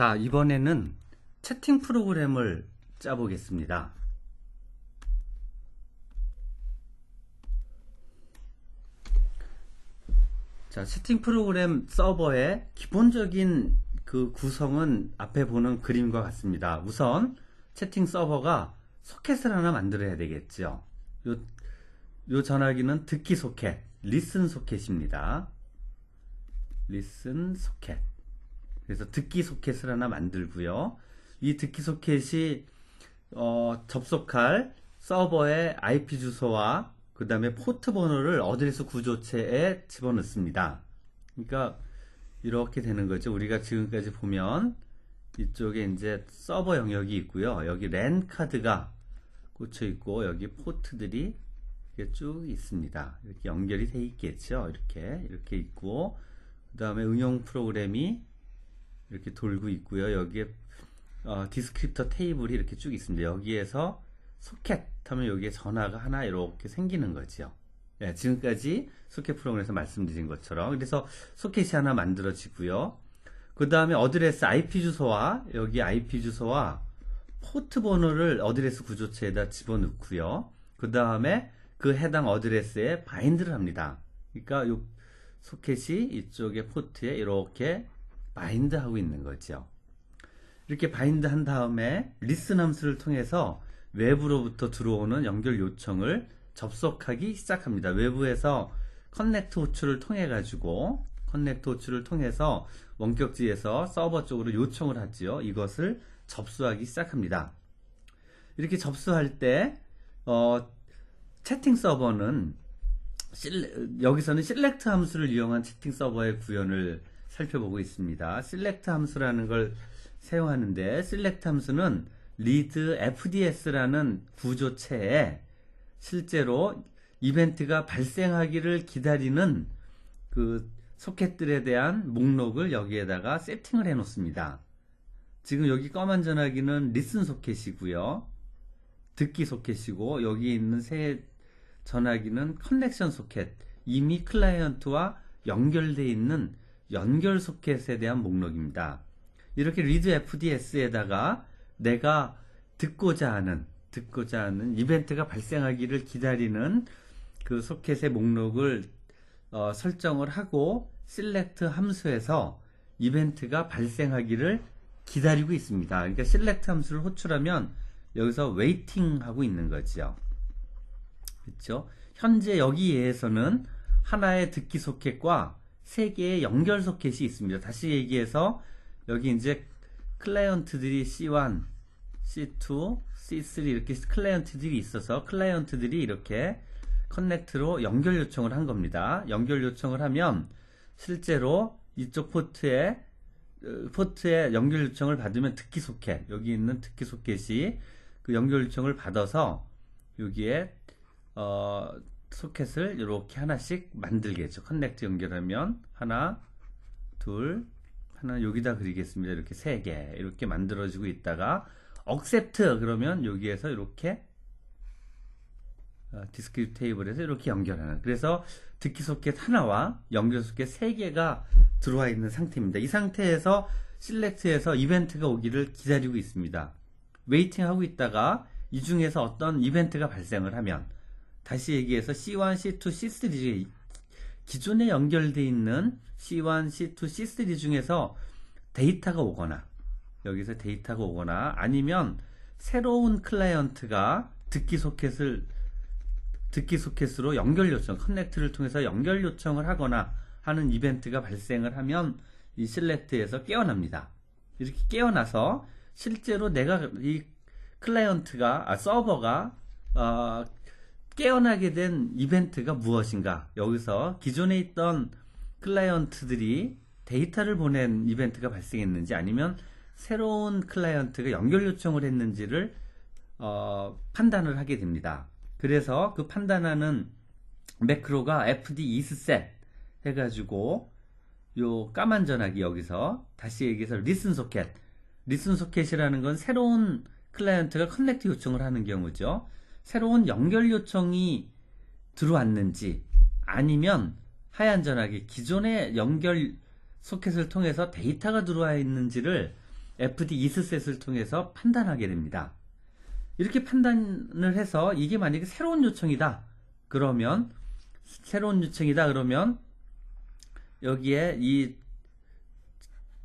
자, 이번에는 채팅 프로그램을 짜보겠습니다. 자, 채팅 프로그램 서버의 기본적인 그 구성은 앞에 보는 그림과 같습니다. 우선 채팅 서버가 소켓을 하나 만들어야 되겠죠. 요, 요 전화기는 듣기 소켓, 리슨 소켓입니다. 리슨 소켓. 그래서 듣기 소켓을 하나 만들고요. 이 듣기 소켓이 어, 접속할 서버의 IP 주소와 그 다음에 포트 번호를 어드레스 구조체에 집어넣습니다. 그러니까 이렇게 되는 거죠. 우리가 지금까지 보면 이쪽에 이제 서버 영역이 있고요. 여기 랜 카드가 꽂혀 있고 여기 포트들이 이렇게 쭉 있습니다. 이렇게 연결이 돼 있겠죠. 이렇게 이렇게 있고 그 다음에 응용 프로그램이 이렇게 돌고 있고요. 여기에 어, 디스크립터 테이블이 이렇게 쭉 있습니다. 여기에서 소켓 하면 여기에 전화가 하나 이렇게 생기는 거죠. 네, 지금까지 소켓 프로그램에서 말씀드린 것처럼 그래서 소켓이 하나 만들어지고요. 그 다음에 어드레스 IP 주소와 여기 IP 주소와 포트 번호를 어드레스 구조체에다 집어넣고요. 그 다음에 그 해당 어드레스에 바인드를 합니다. 그러니까 이 소켓이 이쪽에 포트에 이렇게 바인드 하고 있는 거죠. 이렇게 바인드 한 다음에 리슨 함수를 통해서 외부로부터 들어오는 연결 요청을 접속하기 시작합니다. 외부에서 커넥트 호출을 통해 가지고 커넥트 호출을 통해서 원격지에서 서버 쪽으로 요청을 하지요. 이것을 접수하기 시작합니다. 이렇게 접수할 때 어, 채팅 서버는 실레, 여기서는 select 함수를 이용한 채팅 서버의 구현을 살펴보고 있습니다. select 함수라는 걸 사용하는데 select 함수는 read fds라는 구조체에 실제로 이벤트가 발생하기를 기다리는 그 소켓들에 대한 목록을 여기에다가 세팅을 해 놓습니다. 지금 여기 검은 전화기는 리슨 소켓이고요. 듣기 소켓이고 여기 있는 새 전화기는 커넥션 소켓 이미 클라이언트와 연결되어 있는 연결 소켓에 대한 목록입니다. 이렇게 리드 FDS에다가 내가 듣고자 하는 듣고자 하는 이벤트가 발생하기를 기다리는 그 소켓의 목록을 어, 설정을 하고 select 함수에서 이벤트가 발생하기를 기다리고 있습니다. 그러니까 select 함수를 호출하면 여기서 waiting 하고 있는 거죠. 그렇죠? 현재 여기에서는 하나의 듣기 소켓과 세 개의 연결 소켓이 있습니다. 다시 얘기해서 여기 이제 클라이언트들이 C1, C2, C3 이렇게 클라이언트들이 있어서 클라이언트들이 이렇게 커넥트로 연결 요청을 한 겁니다. 연결 요청을 하면 실제로 이쪽 포트에 어, 포트에 연결 요청을 받으면 듣기 소켓 여기 있는 듣기 소켓이 그 연결 요청을 받아서 여기에 어, 소켓을 이렇게 하나씩 만들겠죠. 커넥트 연결하면 하나, 둘, 하나 여기다 그리겠습니다. 이렇게 세 개 이렇게 만들어지고 있다가 accept 그러면 여기에서 이렇게 디스크립 테이블에서 이렇게 연결하는 그래서 듣기 소켓 하나와 연결 소켓 세 개가 들어와 있는 상태입니다. 이 상태에서 실렉트에서 이벤트가 오기를 기다리고 있습니다. 웨이팅 하고 있다가 이 중에서 어떤 이벤트가 발생을 하면 다시 얘기해서 C1, C2, C3 중에 기존에 연결되어 있는 C1, C2, C3 중에서 데이터가 오거나 여기서 데이터가 오거나 아니면 새로운 클라이언트가 듣기 소켓을 듣기 소켓으로 연결 요청, 커넥트를 통해서 연결 요청을 하거나 하는 이벤트가 발생을 하면 이 실렉트에서 깨어납니다. 이렇게 깨어나서 실제로 내가 이 클라이언트가 아, 서버가 어, 깨어나게 된 이벤트가 무엇인가 여기서 기존에 있던 클라이언트들이 데이터를 보낸 이벤트가 발생했는지 아니면 새로운 클라이언트가 연결 요청을 했는지를 어, 판단을 하게 됩니다. 그래서 그 판단하는 매크로가 fd isset 해가지고 요 까만 전화기 여기서 다시 얘기해서 리슨 소켓 리슨 소켓이라는 건 새로운 클라이언트가 커넥트 요청을 하는 경우죠. 새로운 연결 요청이 들어왔는지 아니면 하얀 전화기 기존의 연결 소켓을 통해서 데이터가 들어와 있는지를 FD 이스셋을 통해서 판단하게 됩니다. 이렇게 판단을 해서 이게 만약에 새로운 요청이다. 그러면 새로운 요청이다 그러면 여기에 이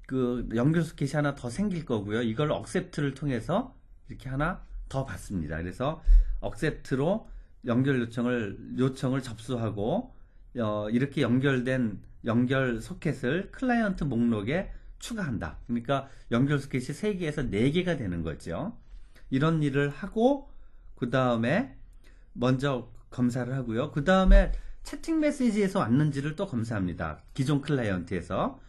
그 연결 소켓이 하나 더 생길 거고요. 이걸 억셉트를 통해서 이렇게 하나 더 받습니다. 그래서 억셉트로 연결 요청을 요청을 접수하고 어, 이렇게 연결된 연결 소켓을 클라이언트 목록에 추가한다. 그러니까 연결 소켓이 3개에서 4개가 되는 거죠. 이런 일을 하고 그 다음에 먼저 검사를 하고요. 그 다음에 채팅 메시지에서 왔는지를 또 검사합니다. 기존 클라이언트에서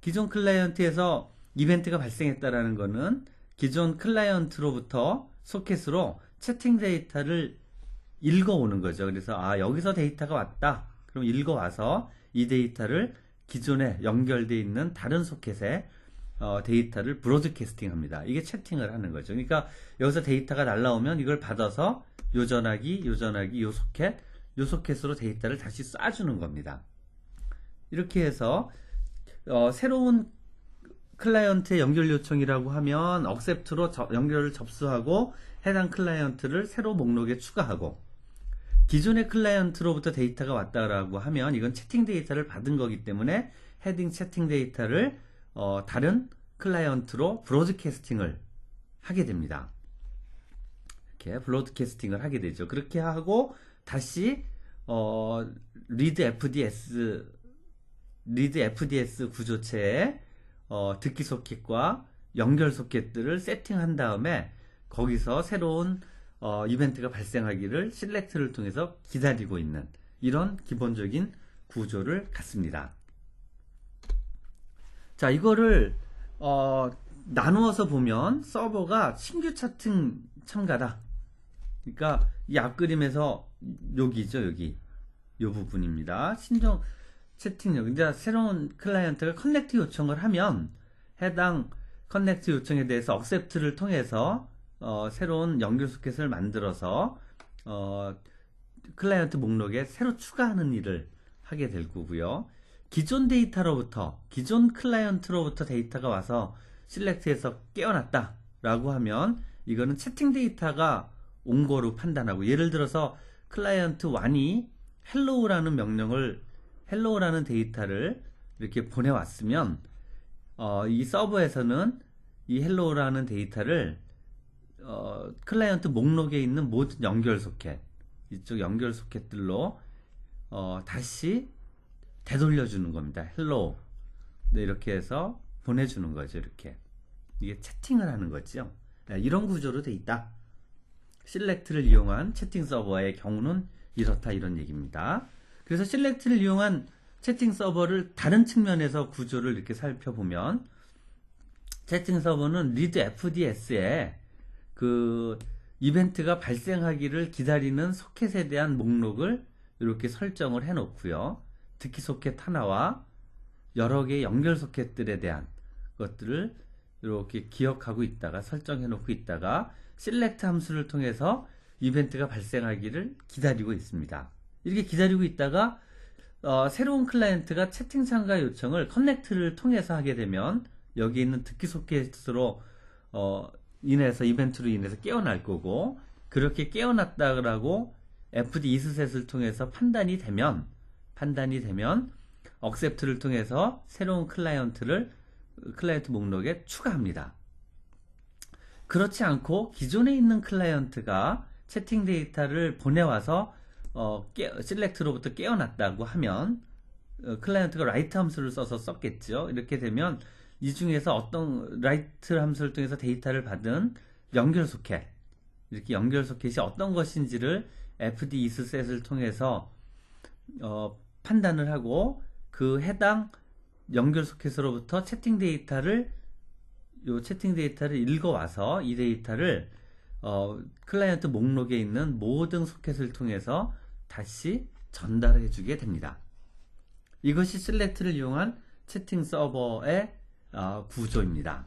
기존 클라이언트에서 이벤트가 발생했다라는 것은 기존 클라이언트로부터 소켓으로 채팅 데이터를 읽어오는 거죠. 그래서 아 여기서 데이터가 왔다. 그럼 읽어와서 이 데이터를 기존에 연결되어 있는 다른 소켓에 어, 데이터를 브로드캐스팅 합니다. 이게 채팅을 하는 거죠. 그러니까 여기서 데이터가 날라오면 이걸 받아서 요 전화기, 요 전화기, 요 소켓, 요 소켓으로 데이터를 다시 쏴주는 겁니다. 이렇게 해서 어, 새로운 클라이언트의 연결 요청이라고 하면 억셉트로 연결을 접수하고 해당 클라이언트를 새로 목록에 추가하고 기존의 클라이언트로부터 데이터가 왔다라고 하면 이건 채팅 데이터를 받은 거기 때문에 헤딩 채팅 데이터를 어, 다른 클라이언트로 브로드캐스팅을 하게 됩니다. 이렇게 브로드캐스팅을 하게 되죠. 그렇게 하고 다시 어, 리드 FDS 리드 FDS 구조체에 어, 듣기 소켓과 연결 소켓들을 세팅한 다음에 거기서 새로운 어, 이벤트가 발생하기를 실렉트를 통해서 기다리고 있는 이런 기본적인 구조를 갖습니다. 자, 이거를 어, 나누어서 보면 서버가 신규 차팅 참가다. 그러니까 이 앞 그림에서 여기죠, 여기. 이 부분입니다. 신종 채팅력. 이제 새로운 클라이언트가 커넥트 요청을 하면 해당 커넥트 요청에 대해서 억셉트를 통해서 어, 새로운 연결 소켓을 만들어서 어, 클라이언트 목록에 새로 추가하는 일을 하게 될 거고요. 기존 데이터로부터 기존 클라이언트로부터 데이터가 와서 실렉트에서 깨어났다 라고 하면 이거는 채팅 데이터가 온 거로 판단하고 예를 들어서 클라이언트 1이 헬로우라는 명령을 헬로우라는 데이터를 이렇게 보내왔으면 어, 이 서버에서는 이 헬로우라는 데이터를 어, 클라이언트 목록에 있는 모든 연결 소켓 이쪽 연결 소켓들로 어, 다시 되돌려 주는 겁니다. 헬로우 네, 이렇게 해서 보내주는 거죠. 이렇게 이게 채팅을 하는 거죠. 네, 이런 구조로 돼 있다. 실렉트를 이용한 채팅 서버의 경우는 이렇다 이런 얘기입니다. 그래서 실렉트를 이용한 채팅 서버를 다른 측면에서 구조를 이렇게 살펴보면 채팅 서버는 리드 FDS에 그 이벤트가 발생하기를 기다리는 소켓에 대한 목록을 이렇게 설정을 해 놓고요. 듣기 소켓 하나와 여러 개의 연결 소켓들에 대한 것들을 이렇게 기억하고 있다가 설정해 놓고 있다가 select 함수를 통해서 이벤트가 발생하기를 기다리고 있습니다. 이렇게 기다리고 있다가 어, 새로운 클라이언트가 채팅 참가 요청을 커넥트를 통해서 하게 되면 여기 있는 듣기 소켓으로 어, 인해서 이벤트로 인해서 깨어날 거고 그렇게 깨어났다라고 FD 이스셋을 통해서 판단이 되면 판단이 되면 억셉트를 통해서 새로운 클라이언트를 클라이언트 목록에 추가합니다. 그렇지 않고 기존에 있는 클라이언트가 채팅 데이터를 보내와서 어, 깨, 실렉트로부터 깨어났다고 하면 어, 클라이언트가 라이트 함수를 써서 썼겠죠. 이렇게 되면 이 중에서 어떤 라이트 함수를 통해서 데이터를 받은 연결 소켓 이렇게 연결 소켓이 어떤 것인지를 FD 이스셋을 통해서 어, 판단을 하고 그 해당 연결 소켓으로부터 채팅 데이터를 요 채팅 데이터를 읽어와서 이 데이터를 어, 클라이언트 목록에 있는 모든 소켓을 통해서 다시 전달해 주게 됩니다. 이것이 슬렉트를 이용한 채팅 서버의 어, 구조입니다.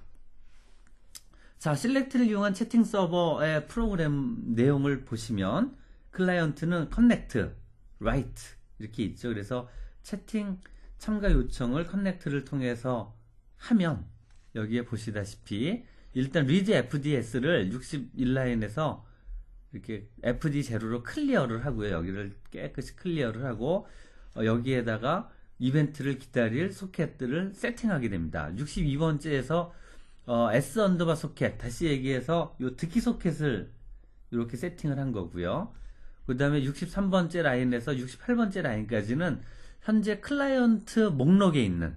자, 실렉트를 이용한 채팅 서버의 프로그램 내용을 보시면 클라이언트는 connect, write 이렇게 있죠. 그래서 채팅 참가 요청을 커넥트를 통해서 하면 여기에 보시다시피 일단 리드 FDS를 61라인에서 이렇게 FD 제로로 클리어를 하고요. 여기를 깨끗이 클리어를 하고 어, 여기에다가 이벤트를 기다릴 소켓들을 세팅하게 됩니다. 62번째에서 어, S 언더바 소켓 다시 얘기해서 요 듣기 소켓을 이렇게 세팅을 한 거고요. 그 다음에 63번째 라인에서 68번째 라인까지는 현재 클라이언트 목록에 있는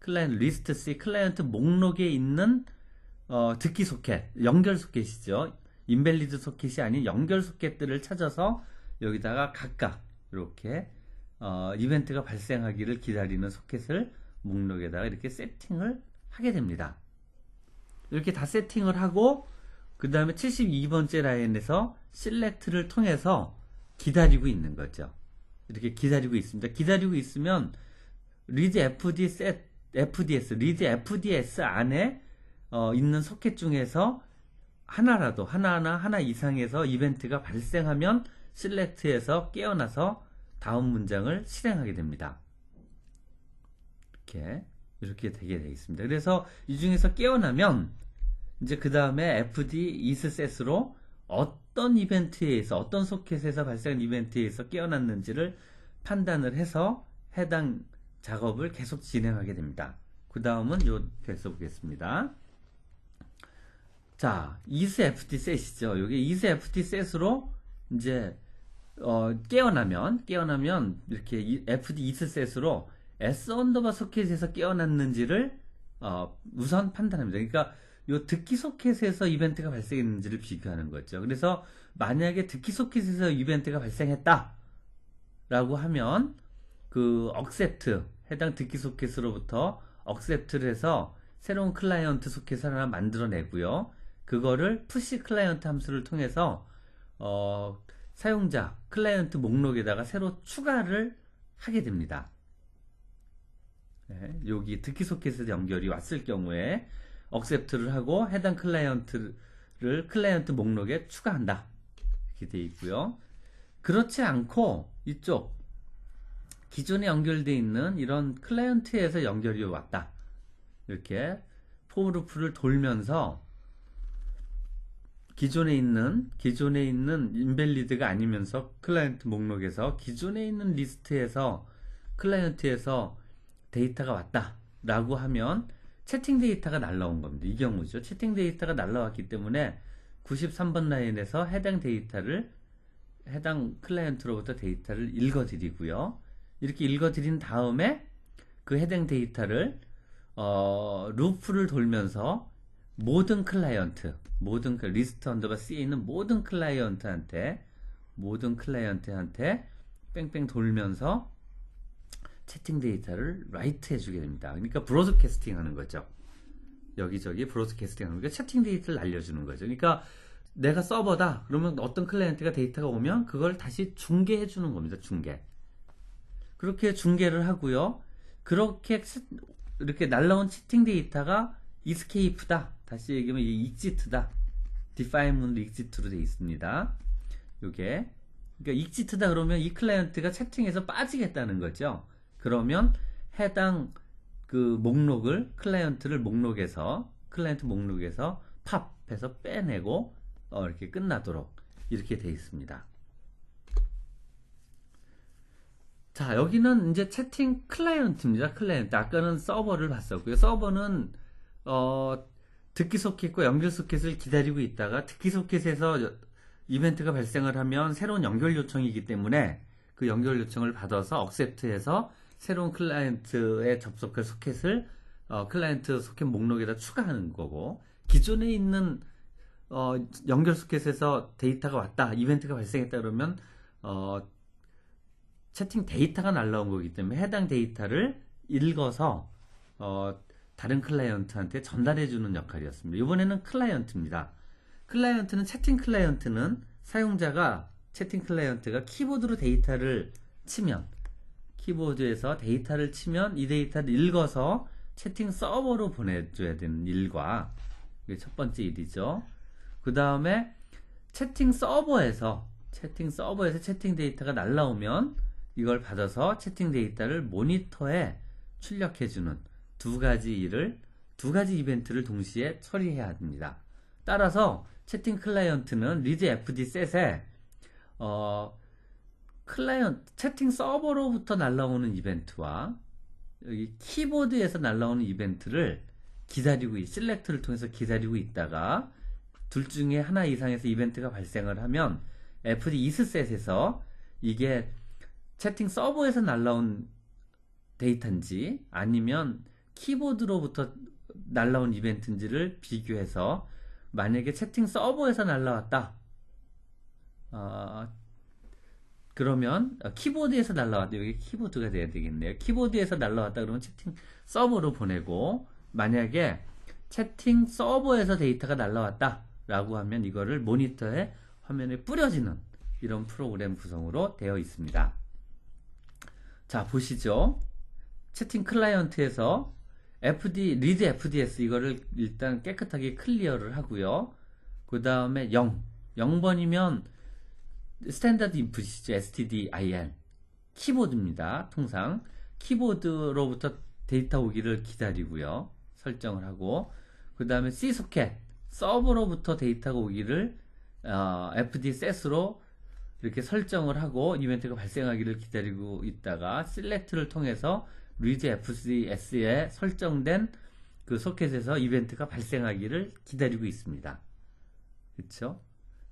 클라이언트 리스트 C 클라이언트 목록에 있는 어, 듣기 소켓, 연결 소켓이죠. 인벨리드 소켓이 아닌 연결 소켓들을 찾아서 여기다가 각각 이렇게 어, 이벤트가 발생하기를 기다리는 소켓을 목록에다가 이렇게 세팅을 하게 됩니다. 이렇게 다 세팅을 하고 그 다음에 72번째 라인에서 실렉트를 통해서 기다리고 있는 거죠. 이렇게 기다리고 있습니다. 기다리고 있으면 리드 FD 셋, FDS, 리드 FDS 안에 어, 있는 소켓 중에서 하나라도 하나하나 하나 이상에서 이벤트가 발생하면 실렉트에서 깨어나서 다음 문장을 실행하게 됩니다. 이렇게 이렇게 되게 되어 있습니다. 그래서 이 중에서 깨어나면 이제 그 다음에 FD 이스셋으로 어떤 이벤트에서 어떤 소켓에서 발생한 이벤트에서 깨어났는지를 판단을 해서 해당 작업을 계속 진행하게 됩니다. 그 다음은 요 펼쳐 보겠습니다. 자, 이스 FT 셋이죠. 여기 이스 FT 셋으로 이제 어, 깨어나면 깨어나면 이렇게 이- FD 이스 셋으로 S 언더바 소켓에서 깨어났는지를 어, 우선 판단합니다. 그러니까 요 듣기 소켓에서 이벤트가 발생했는지를 비교하는 거죠. 그래서 만약에 듣기 소켓에서 이벤트가 발생했다 라고 하면 그 억셉트 해당 듣기 소켓으로부터 억셉트를 해서 새로운 클라이언트 소켓을 하나 만들어내고요. 그거를 푸시 클라이언트 함수를 통해서 어, 사용자 클라이언트 목록에다가 새로 추가를 하게 됩니다. 네, 여기 듣기 소켓에 연결이 왔을 경우에 억셉트를 하고 해당 클라이언트를 클라이언트 목록에 추가한다. 이렇게 되어 있고요. 그렇지 않고 이쪽 기존에 연결되어 있는 이런 클라이언트에서 연결이 왔다. 이렇게 포르프를 돌면서 기존에 있는 기존에 있는 인벨리드가 아니면서 클라이언트 목록에서 기존에 있는 리스트에서 클라이언트에서 데이터가 왔다 라고 하면 채팅 데이터가 날라온 겁니다. 이 경우죠. 채팅 데이터가 날라왔기 때문에 93번 라인에서 해당 데이터를 해당 클라이언트로부터 데이터를 읽어드리고요. 이렇게 읽어드린 다음에 그 해당 데이터를 어, 루프를 돌면서 모든 클라이언트, 모든 그 리스트 언더바 C에 있는 모든 클라이언트한테 모든 클라이언트한테 뺑뺑 돌면서 채팅 데이터를 라이트 해주게 됩니다. 그러니까 브로드캐스팅 하는 거죠. 여기저기 브로드캐스팅 하는 거니까 채팅 데이터를 날려주는 거죠. 그러니까 내가 서버다. 그러면 어떤 클라이언트가 데이터가 오면 그걸 다시 중계해 주는 겁니다. 중계. 그렇게 중계를 하고요. 그렇게 스- 이렇게 날라온 채팅 데이터가 이스케이프다. 다시 얘기하면 이게 익지트다. 디파인문도 익지트로 되어 있습니다. 요게 그러니까 익지트다 그러면 이 클라이언트가 채팅에서 빠지겠다는 거죠. 그러면 해당 그 목록을 클라이언트를 목록에서 클라이언트 목록에서 팝해서 빼내고 어, 이렇게 끝나도록 이렇게 되어 있습니다. 자, 여기는 이제 채팅 클라이언트입니다. 클라이언트. 아까는 서버를 봤었고요. 서버는 어, 듣기 소켓과 연결 소켓을 기다리고 있다가 듣기 소켓에서 여- 이벤트가 발생을 하면 새로운 연결 요청이기 때문에 그 연결 요청을 받아서 억셉트해서 새로운 클라이언트에 접속할 소켓을 어, 클라이언트 소켓 목록에다 추가하는 거고 기존에 있는 어, 연결 소켓에서 데이터가 왔다, 이벤트가 발생했다 그러면 어, 채팅 데이터가 날라온 거기 때문에 해당 데이터를 읽어서 어, 다른 클라이언트한테 전달해 주는 역할이었습니다. 이번에는 클라이언트입니다. 클라이언트는 채팅 클라이언트는 사용자가 채팅 클라이언트가 키보드로 데이터를 치면 키보드에서 데이터를 치면 이 데이터를 읽어서 채팅 서버로 보내줘야 되는 일과 이게 첫 번째 일이죠. 그 다음에 채팅 서버에서 채팅 서버에서 채팅 데이터가 날라오면 이걸 받아서 채팅 데이터를 모니터에 출력해주는 두 가지 일을 두 가지 이벤트를 동시에 처리해야 합니다. 따라서 채팅 클라이언트는 리드 FD 셋에 어, 클라이언트 채팅 서버로부터 날라오는 이벤트와 여기 키보드에서 날라오는 이벤트를 기다리고 있, 실렉트를 통해서 기다리고 있다가 둘 중에 하나 이상에서 이벤트가 발생을 하면 FD 이스셋에서 이게 채팅 서버에서 날라온 데이터인지 아니면 키보드로부터 날라온 이벤트인지를 비교해서 만약에 채팅 서버에서 날라왔다. 어, 그러면 어, 키보드에서 날라왔다. 여기 키보드가 돼야 되겠네요. 키보드에서 날라왔다 그러면 채팅 서버로 보내고 만약에 채팅 서버에서 데이터가 날라왔다 라고 하면 이거를 모니터에 화면에 뿌려지는 이런 프로그램 구성으로 되어 있습니다. 자 보시죠. 채팅 클라이언트에서 FD, 리드 FDS 이거를 일단 깨끗하게 클리어를 하고요. 그 다음에 0. 0번이면 스탠다드 인풋이죠. stdin. 키보드입니다. 통상. 키보드로부터 데이터 오기를 기다리고요. 설정을 하고. 그 다음에 C소켓. 서버로부터 데이터가 오기를 어, FD set으로 이렇게 설정을 하고 이벤트가 발생하기를 기다리고 있다가 셀렉트를 통해서 리드 FCS에 설정된 그 소켓에서 이벤트가 발생하기를 기다리고 있습니다. 그렇죠?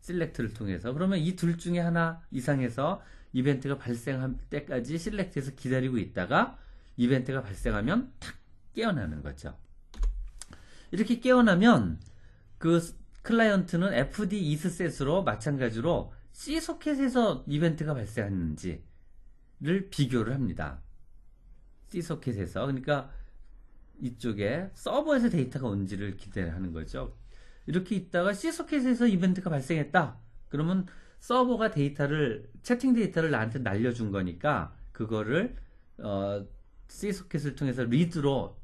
셀렉트를 통해서 그러면 이 둘 중에 하나 이상에서 이벤트가 발생할 때까지 셀렉트에서 기다리고 있다가 이벤트가 발생하면 탁 깨어나는 거죠. 이렇게 깨어나면 그 클라이언트는 FD 이스셋으로 마찬가지로 C 소켓에서 이벤트가 발생했는지를 비교를 합니다. C 소켓에서 그러니까 이쪽에 서버에서 데이터가 온지를 기대하는 거죠. 이렇게 있다가 C 소켓에서 이벤트가 발생했다. 그러면 서버가 데이터를 채팅 데이터를 나한테 날려준 거니까 그거를 어, C 소켓을 통해서 리드로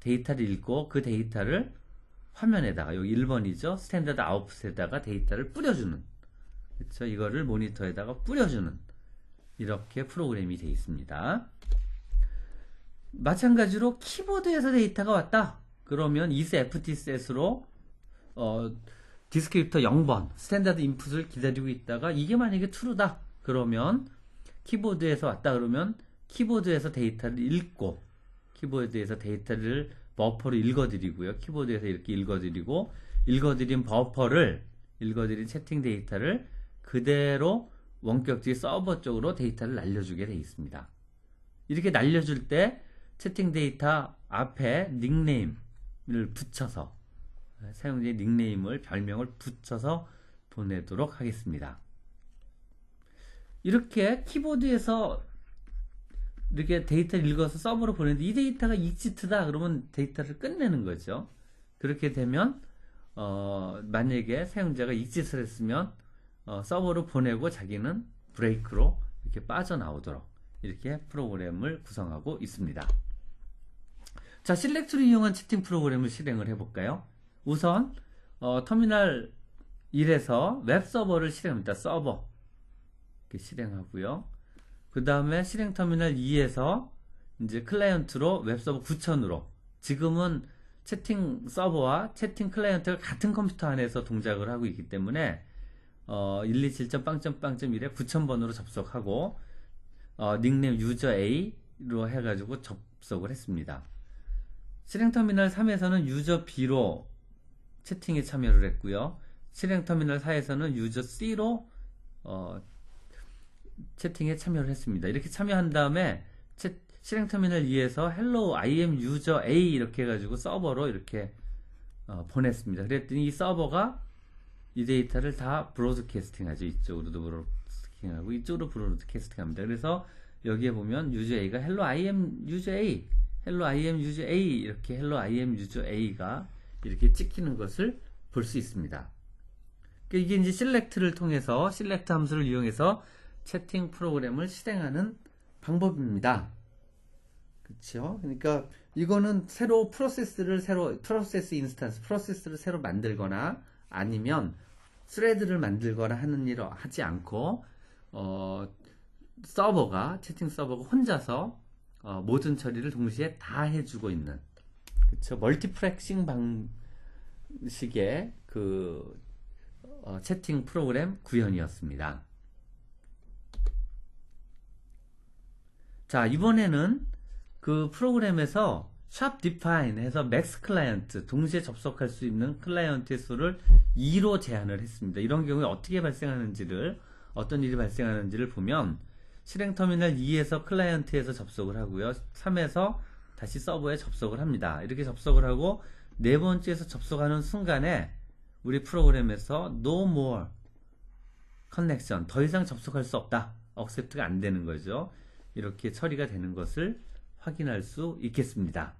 데이터를 읽고 그 데이터를 화면에다가 여기 1번이죠. 스탠다드 아웃풋에다가 데이터를 뿌려주는 그렇죠. 이거를 모니터에다가 뿌려주는 이렇게 프로그램이 되어 있습니다. 마찬가지로 키보드에서 데이터가 왔다. 그러면 이스 ftset으로 어, 디스크립터 0번 스탠다드 인풋을 기다리고 있다가 이게 만약에 true다. 그러면 키보드에서 왔다 그러면 키보드에서 데이터를 읽고 키보드에서 데이터를 버퍼로 읽어드리고요. 키보드에서 이렇게 읽어드리고 읽어드린 버퍼를 읽어드린 채팅 데이터를 그대로 원격지 서버 쪽으로 데이터를 날려주게 되어 있습니다. 이렇게 날려줄 때 채팅 데이터 앞에 닉네임을 붙여서 사용자의 닉네임을 별명을 붙여서 보내도록 하겠습니다. 이렇게 키보드에서 이렇게 데이터를 읽어서 서버로 보내는데 이 데이터가 익시트다 그러면 데이터를 끝내는 거죠. 그렇게 되면 어, 만약에 사용자가 익시트를 했으면 어, 서버로 보내고 자기는 브레이크로 이렇게 빠져나오도록 이렇게 프로그램을 구성하고 있습니다. 자, 실렉트를 이용한 채팅 프로그램을 실행을 해볼까요? 우선 어, 터미널 1에서 웹 서버를 실행합니다. 서버 이렇게 실행하고요. 그 다음에 실행 터미널 2에서 이제 클라이언트로 웹 서버 9000으로 지금은 채팅 서버와 채팅 클라이언트가 같은 컴퓨터 안에서 동작을 하고 있기 때문에 어, 127.빵점빵점1에 9000번으로 접속하고 어, 닉네임 유저 A로 해가지고 접속을 했습니다. 실행 터미널 3에서는 유저 B로 채팅에 참여를 했고요. 실행 터미널 4에서는 유저 C로 어, 채팅에 참여를 했습니다. 이렇게 참여한 다음에 채, 실행 터미널 2에서 hello I am user A 이렇게 해가지고 서버로 이렇게 어, 보냈습니다. 그랬더니 이 서버가 이 데이터를 다 브로드캐스팅 하죠. 이쪽으로도 캐스팅하고 이쪽으로 브로드 캐스팅 합니다. 그래서 여기에 보면 user A가 hello I am user A hello I am user A 이렇게 hello I am user A가 이렇게 찍히는 것을 볼 수 있습니다. 그러니까 이게 이제 셀렉트를 통해서 셀렉트 함수를 이용해서 채팅 프로그램을 실행하는 방법입니다. 그렇죠? 그러니까 이거는 새로 프로세스를 새로 프로세스 인스턴스 프로세스를 새로 만들거나 아니면 스레드를 만들거나 하는 일을 하지 않고 어, 서버가 채팅 서버가 혼자서 어, 모든 처리를 동시에 다 해주고 있는 그쵸 멀티플렉싱 방식의 그 어, 채팅 프로그램 구현이었습니다. 자 이번에는 그 프로그램에서 샵 디파인 해서 맥스 클라이언트 동시에 접속할 수 있는 클라이언트의 수를 2로 제한을 했습니다. 이런 경우에 어떻게 발생하는지를 어떤 일이 발생하는지를 보면 실행 터미널 2에서 클라이언트에서 접속을 하고요. 3에서 다시 서버에 접속을 합니다. 이렇게 접속을 하고 네 번째에서 접속하는 순간에 우리 프로그램에서 no more connection 더 이상 접속할 수 없다. accept가 안 되는 거죠. 이렇게 처리가 되는 것을 확인할 수 있겠습니다.